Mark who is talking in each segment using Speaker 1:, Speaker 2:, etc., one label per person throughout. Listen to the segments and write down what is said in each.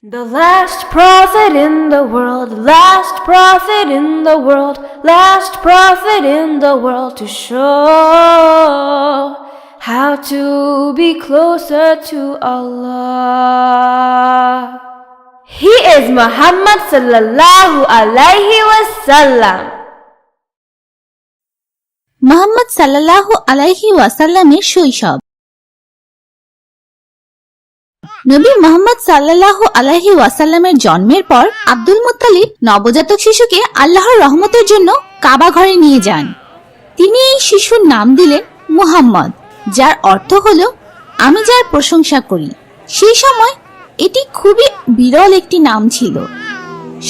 Speaker 1: The last prophet in the world, last prophet in the world, last prophet in the world to show how to be closer to Allah. He is Muhammad sallallahu alaihi wasallam.
Speaker 2: Mohammad সাল্লাল্লাহু আলাইহি ওয়াসাল্লামের শৈশব নবী মোহাম্মদ সাল্লাল্লাহু আলাইহি ওয়াসাল্লামের জন্মের পর আব্দুল মুত্তালিব নবজাতক শিশুকে আল্লাহর রহমতের জন্য কাবা ঘরে নিয়ে যান। তিনি এই শিশুর নাম দিলেন মুহাম্মদ, যার অর্থ হলো, আমি যার প্রশংসা করি। সেই সময় এটি খুবই বিরল একটি নাম ছিল।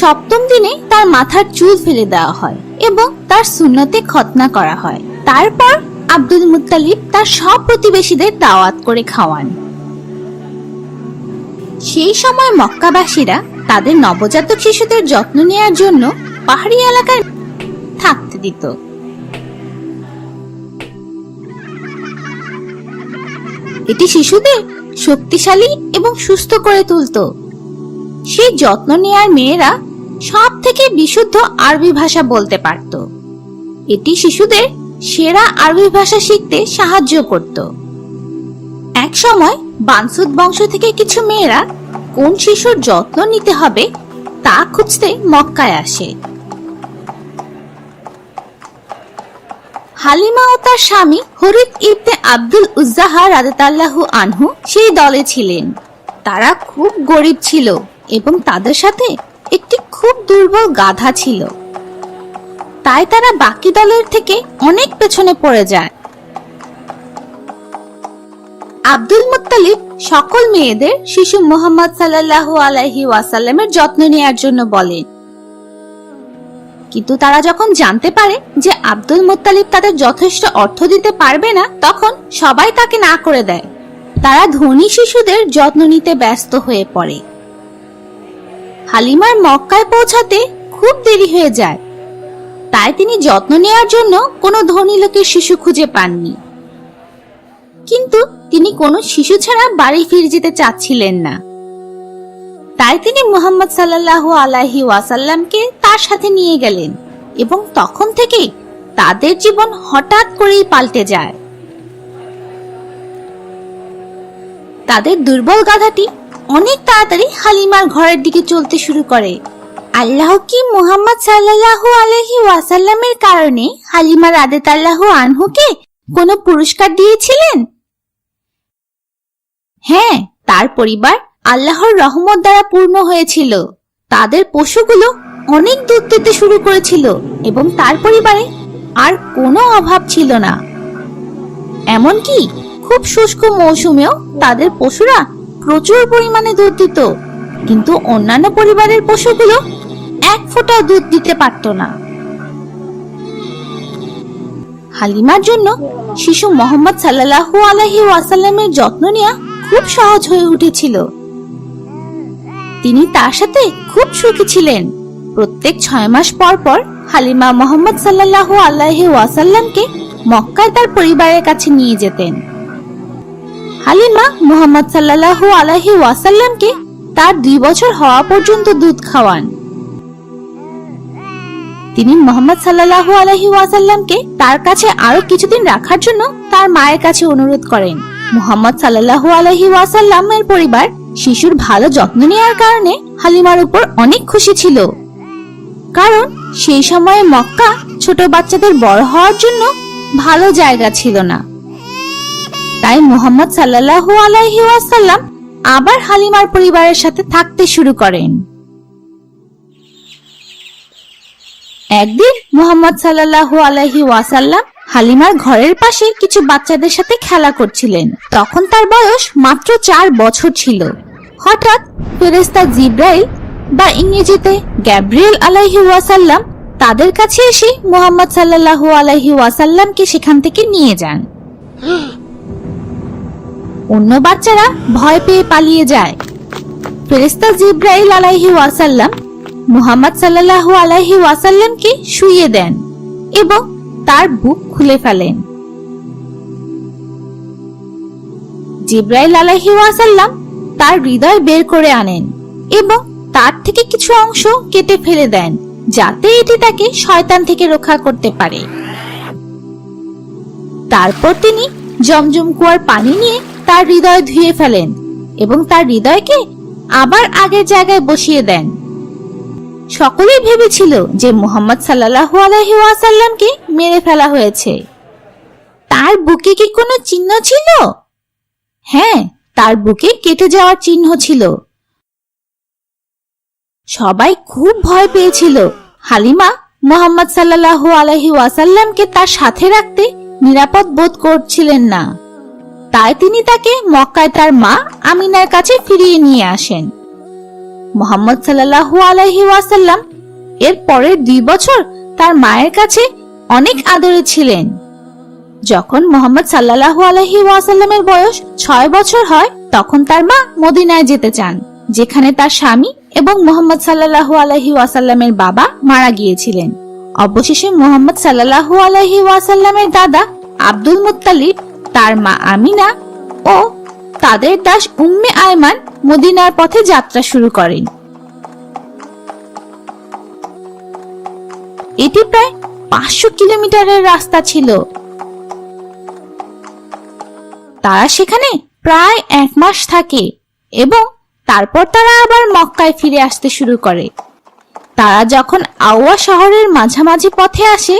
Speaker 2: সপ্তম দিনে তার মাথার চুল ফেলে দেওয়া হয় এবং তার সুন্নতে খতনা করা হয়। তারপর আব্দুল মুত্তালিব তার সব প্রতিবেশীদের দাওয়াত করে খাওয়ান। সেই সময় মক্কাবাসীরা তাদের নবজাতক শিশুদের যত্ন নেওয়ার জন্য পাহাড়ি এলাকায় থাকতে দিত। এটি শিশুদের শক্তিশালী এবং সুস্থ করে তুলতো। সেই যত্ন নেয়ার মেয়েরা সব থেকে বিশুদ্ধ আরবি ভাষা বলতে পারত। এটি শিশুদের সেরা আরবি ভাষা শিখতে সাহায্য করত। এক সময় বানসুদ বংশ থেকে কিছু মেয়েরা কোন শিশুর যত্ন নিতে হবে তা খুঁজতে মক্কায় আসে। হালিমা ও তার স্বামী হরিত ইবনে আব্দুল উজ্জাহা রাদাতাল্লাহু আনহু সেই দলে ছিলেন। তারা খুব গরিব ছিল এবং তাদের সাথে একটি খুব দুর্বল গাধা ছিল। তাই তারা বাকি দলের থেকে অনেক পেছনে পড়ে যায়। আব্দুল মুত্তালিব সকল মেয়েদের শিশু মোহাম্মদ সাল্লাল্লাহু আলাইহি ওয়াসাল্লামের যত্ন নেয়ার জন্য বলেন। কিন্তু তারা যখন জানতে পারে যে আব্দুল মুত্তালিব তাদের যথেষ্ট অর্থ দিতে পারবে না, তখন সবাই তাকে না করে দেয়। তারা ধনী শিশুদের যত্ন নিতে ব্যস্ত হয়ে পড়ে। হালিমার মক্কায় পৌঁছাতে খুব দেরি হয়ে যায়। তাই তিনি যত্ন নেওয়ার জন্য কোনো ধনী লোকের শিশু খুঁজে পাননি। কিন্তু তিনি কোনো শিশু ছাড়া বাড়ি ফিরে যেতে চাচ্ছিলেন না। তাই তিনি মুহাম্মদ সাল্লাল্লাহু আলাইহি ওয়াসাল্লামকে তার সাথে নিয়ে গেলেন এবং তখন থেকেই তাদের জীবন হঠাৎ করেই পাল্টে যায়। তাদের দুর্বল গাধাটি অনেক তাড়াতাড়ি হালিমার ঘরের দিকে চলতে শুরু করে। আল্লাহ কি মুহাম্মদ সাল্লাল্লাহু আলাইহি ওয়াসাল্লামের কারণে হালিমা রাদেতাল্লাহু আনহুকে কোনো পুরস্কার দিয়েছিলেন? হ্যাঁ তার পরিবার আল্লাহর রহমত দ্বারা পূর্ণ হয়েছিল। তাদের পশুগুলো অনেক দুধ দিতে শুরু করেছিল এবং তার পরিবারে আর কোনো অভাব ছিল না। এমনকি খুব শুষ্ক মৌসুমেও তাদের পশুরা প্রচুর পরিমাণে দুধ দিত, কিন্তু অন্যান্য পরিবারের পশুগুলো এক ফোঁটাও দুধ দিতে পারত না। হালিমার জন্য শিশু মোহাম্মদ সাল্লাল্লাহু আলাইহি ওয়াসাল্লামের যত্ন নেওয়া খুব সহজ হয়ে উঠেছিল। তিনি তার সাথে খুব সুখী ছিলেন। প্রত্যেক ছয় মাস পর পর হালিমা মোহাম্মদ সাল্লাল্লাহু আলাইহি ওয়াসাল্লামকে মক্কায় তার পরিবারের কাছে নিয়ে যেতেন। হালিমা মোহাম্মদ সাল্লাল্লাহু আলাইহি ওয়াসাল্লামকে তার দুই বছর হওয়া পর্যন্ত দুধ খাওয়ান। তিনি মোহাম্মদ সাল্লাল্লাহু আলাইহি ওয়াসাল্লামকে তার কাছে আরও কিছুদিন রাখার জন্য তার মায়ের কাছে অনুরোধ করেন। মোহাম্মদ সাল্লাল্লাহু আলাইহি ওয়াসাল্লামের পরিবার শিশুর ভালো যত্ন নেওয়ার কারণে হালিমার উপর অনেক খুশি ছিল। কারণ সেই সময়ে মক্কা ছোট বাচ্চাদের বড় হওয়ার জন্য ভালো জায়গা ছিল না। তাই মোহাম্মদ সাল্লাল্লাহু আলাইহি ওয়াসাল্লাম আবার হালিমার পরিবারের সাথে থাকতে শুরু করেন। একদিন মোহাম্মদ সাল্লাল্লাহু আলাইহি ওয়াসাল্লাম হালিমার ঘরের পাশে কিছু বাচ্চাদের সাথে খেলা করছিলেন। তখন তার বয়স মাত্র চার বছর ছিল। হঠাৎ ফেরেস্তা জিব্রাইল বা ইংরেজিতে গ্যাব্রিয়েল আলাইহি ওয়াসাল্লাম তাদের কাছে এসে মোহাম্মদ সাল্লাল্লাহু আলাইহি ওয়াসাল্লামকে সেখান থেকে নিয়ে যান। অন্য বাচ্চারা ভয় পেয়ে পালিয়ে যায়। ফেরেস্তা জিব্রাইল আলাইহি ওয়াসাল্লাম মুহাম্মদ সাল্লাল্লাহু আলাইহি ওয়াসাল্লামকে শুইয়ে দেন এবং তার বুক খুলে ফেলেন। জিব্রাইল আলাইহি ওয়াসাল্লাম তার হৃদয় বের করে আনেন এবং তার থেকে কিছু অংশ কেটে ফেলে দেন, যাতে এটি তাকে শয়তান থেকে রক্ষা করতে পারে। তারপর তিনি জমজম কুয়ার পানি নিয়ে তার হৃদয় ধুয়ে ফেলেন এবং তার হৃদয়কে আবার আগের জায়গায় বসিয়ে দেন। সকলেই ভেবেছিল যে মোহাম্মদ সাল্লাল্লাহু আলাইহি ওয়াসাল্লামকে মেরে ফেলা হয়েছে। তার বুকে কি কোনো চিহ্ন ছিল? হ্যাঁ তার বুকে কেটে যাওয়ার চিহ্ন ছিল। সবাই খুব ভয় পেয়েছিল। হালিমা মোহাম্মদ সাল্লাল্লাহু আলাইহি ওয়াসাল্লামকে তার সাথে রাখতে নিরাপদ বোধ করছিলেন না। তাই তিনি তাকে মক্কায় তার মা আমিনার কাছে ফিরিয়ে নিয়ে আসেন। মোহাম্মদ সাল্লাল্লাহু আলাইহি ওয়াসাল্লাম এর পরের দুই বছর তার মায়ের কাছে অনেক আদরে ছিলেন। যখন মোহাম্মদ সাল্লাল্লাহু আলাইহি ওয়াসাল্লামের বয়স ছয় বছর হয়, তখন তার মা মদিনায় যেতে চান, যেখানে তার স্বামী এবং মোহাম্মদ সাল্লাল্লাহু আলাইহি ওয়াসাল্লামের বাবা মারা গিয়েছিলেন। অবশেষে মোহাম্মদ সাল্লাল্লাহু আলাইহি ওয়াসাল্লামের দাদা আব্দুল মুত্তালিব, তার মা আমিনা ও তাদের দাস উম্মে আয়মান মদিনার পথে যাত্রা শুরু করেন। এটি প্রায় পাঁচশো কিলোমিটারের রাস্তা ছিল। তারা সেখানে প্রায় এক মাস থাকে এবং তারপর তারা আবার মক্কায় ফিরে আসতে শুরু করে। তারা যখন আওয়া শহরের মাঝামাঝি পথে আসে,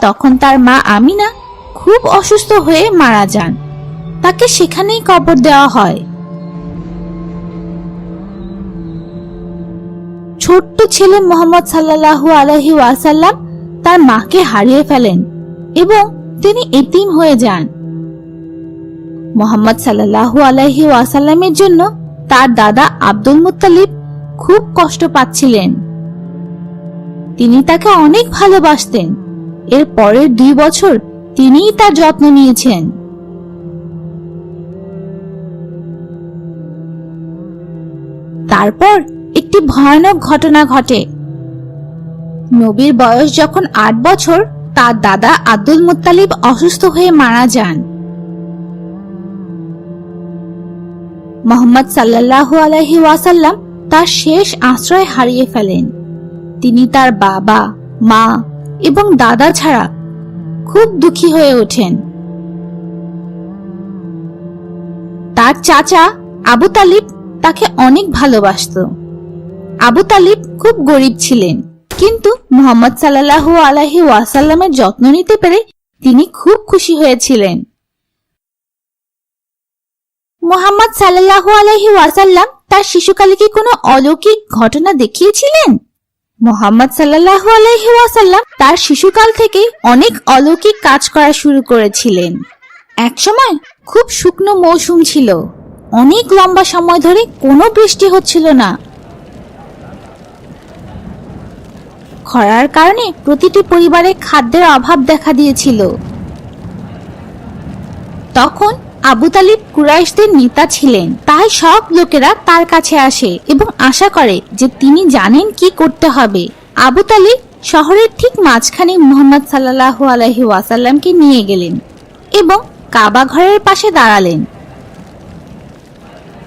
Speaker 2: তখন তার মা আমিনা খুব অসুস্থ হয়ে মারা যান। তাকে সেখানেই কবর দেওয়া হয়। ছোট্ট ছেলে মোহাম্মদ সাল্লাল্লাহু আলাইহি ওয়াসাল্লাম তার মাকে হারিয়ে ফেলেন এবং তিনি এতিম হয়ে যান। মোহাম্মদ সাল্লাল্লাহু আলাইহি ওয়াসাল্লামের জন্য তার দাদা আব্দুল মুত্তালিব খুব কষ্ট পাচ্ছিলেন। তিনি তাকে অনেক ভালোবাসতেন। এর পরের দুই বছর তিনিই তার যত্ন নিয়েছেন। তারপর একটি ভয়ানক ঘটনা ঘটে। নবীর বয়স যখন আট বছর, তার দাদা আব্দুল মুত্তালিব অসুস্থ হয়ে মারা যান। মোহাম্মদ সাল্লাল্লাহু আলাইহি ওয়াসাল্লাম তার শেষ আশ্রয় হারিয়ে ফেলেন। তিনি তার বাবা, মা এবং দাদা ছাড়া খুব দুঃখী হয়ে ওঠেন। তার চাচা আবু তালিব তাকে অনেক ভালোবাসতো। আবু তালিব খুব গরিব ছিলেন, কিন্তু মোহাম্মদ সাল্লাল্লাহু আলাইহি ওয়াসাল্লামের যত্ন নিতে পেরে তিনি খুব খুশি হয়েছিলেন। মোহাম্মদ সাল্লাল্লাহু আলাইহি ওয়াসাল্লাম তার শিশুকালে কি কোনো অলৌকিক ঘটনা দেখিয়েছিলেন? মোহাম্মদ সাল্লাল্লাহু আলাইহি ওয়াসাল্লাম তার শিশুকাল থেকে অনেক অলৌকিক কাজ করা শুরু করেছিলেন। একসময় খুব শুকনো মৌসুম ছিল। অনেক লম্বা সময় ধরে কোনো বৃষ্টি হচ্ছিল না। খরার কারণে প্রতিটি পরিবারে খাদ্যের অভাব দেখা দিয়েছিল। তখন আবু তালিব কুরাইশদের নেতা ছিলেন, তাই সব লোকেরা তার কাছে আসে এবং আশা করে যে তিনি জানেন কি করতে হবে। আবু তালিব শহরের ঠিক মাঝখানে মুহাম্মদ সাল্লাল্লাহু আলাইহি ওয়াসাল্লামকে নিয়ে গেলেন এবং কাবা ঘরের পাশে দাঁড়ালেন।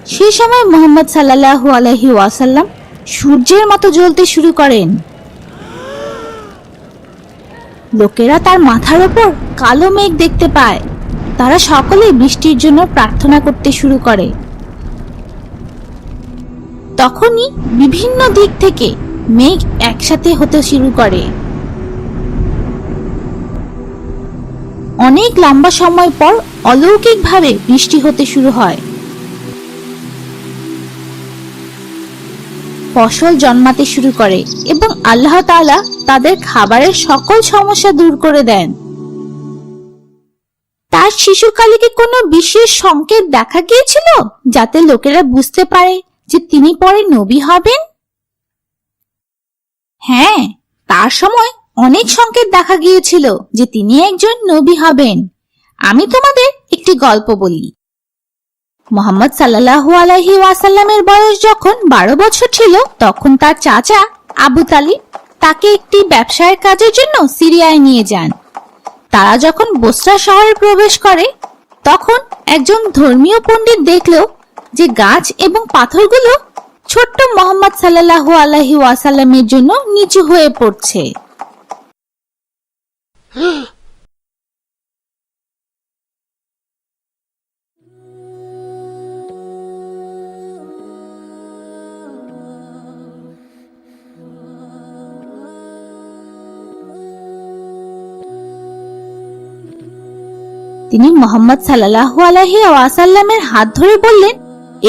Speaker 2: সে সময় মোহাম্মদ সাল্লাল্লাহু আলাইহি ওয়াসাল্লাম সূর্যের মতো জ্বলতে শুরু করেন। লোকেরা তার মাথার ওপর কালো মেঘ দেখতে পায়। তারা সকলে বৃষ্টির জন্য প্রার্থনা করতে শুরু করে। তখনই বিভিন্ন দিক থেকে মেঘ একসাথে হতে শুরু করে। অনেক লম্বা সময় পর অলৌকিকভাবে বৃষ্টি হতে শুরু হয়। ফসল জন্মাতে শুরু করে এবং আল্লাহ তাআলা তাদের খাবারের সকল সমস্যা দূর করে দেন। তার শিশুকালে কি কোনো বিশেষ সংকেত দেখা গিয়েছিল, যাতে লোকেরা বুঝতে পারে যে তিনি পরে নবী হবেন? হ্যাঁ তার সময় অনেক সংকেত দেখা গিয়েছিল যে তিনি একজন নবী হবেন। আমি তোমাদের একটি গল্প বলি। মোহাম্মদ সাল্লাল্লাহু আলাইহি ওয়াসাল্লামের বয়স যখন বারো বছর ছিল, তখন তার চাচা আবু তালিব তাকে একটি ব্যবসায়ের কাজের জন্য সিরিয়ায় নিয়ে যান। তারা যখন বসরা শহরে প্রবেশ করে, তখন একজন ধর্মীয় পণ্ডিত দেখল যে গাছ এবং পাথরগুলো ছোট্ট মোহাম্মদ সাল্লাল্লাহু আলাইহি ওয়াসাল্লামের জন্য নিচু হয়ে পড়ছে। তিনি মোহাম্মদ সাল্লাল্লাহু আলাইহি ওয়াসাল্লামের হাত ধরে বললেন,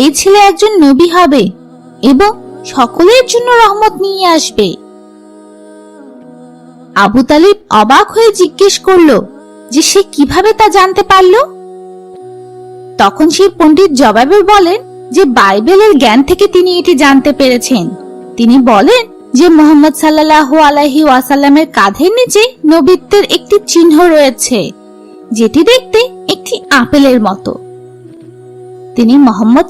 Speaker 2: এই ছেলে একজন নবী হবে এবং সকলের জন্য রহমত নিয়ে আসবে। আবু তালিব অবাক হয়ে জিজ্ঞেস করল, যে সে কীভাবে তা জানতে পারল? তখন সেই পণ্ডিত জবাবে বলেন, যে বাইবেলের জ্ঞান থেকে তিনি এটি জানতে পেরেছেন। তিনি বলেন যে মোহাম্মদ সাল্লাল্লাহু আলাইহি ওয়াসাল্লামের কাঁধের নিচে নবীত্বের একটি চিহ্ন রয়েছে। যেটি দেখতে একটি আপেলের মতো। তিনি মোহাম্মদ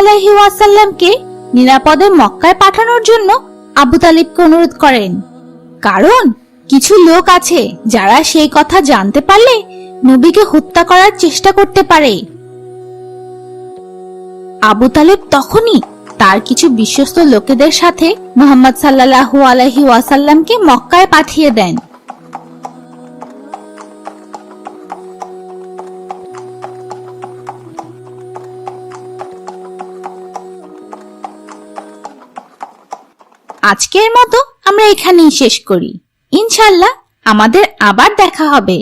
Speaker 2: আলাইহি ওয়াসাল্লামকে নিরাপদে মক্কায় পাঠানোর জন্য আবু তালিবকে অনুরোধ করেন। কারণ কিছু লোক আছে যারা সেই কথা জানতে পারলে নবীকে হত্যা করার চেষ্টা করতে পারে। আবু তালেব তখনই তার কিছু বিশ্বস্ত লোকেদের সাথে মোহাম্মদ সাল্লাল্লাহু আলাইহি ওয়াসাল্লামকে মক্কায় পাঠিয়ে দেন। আজকের মতো আমরা এখানেই শেষ করি। ইনশাল্লাহ আমাদের আবার দেখা হবে।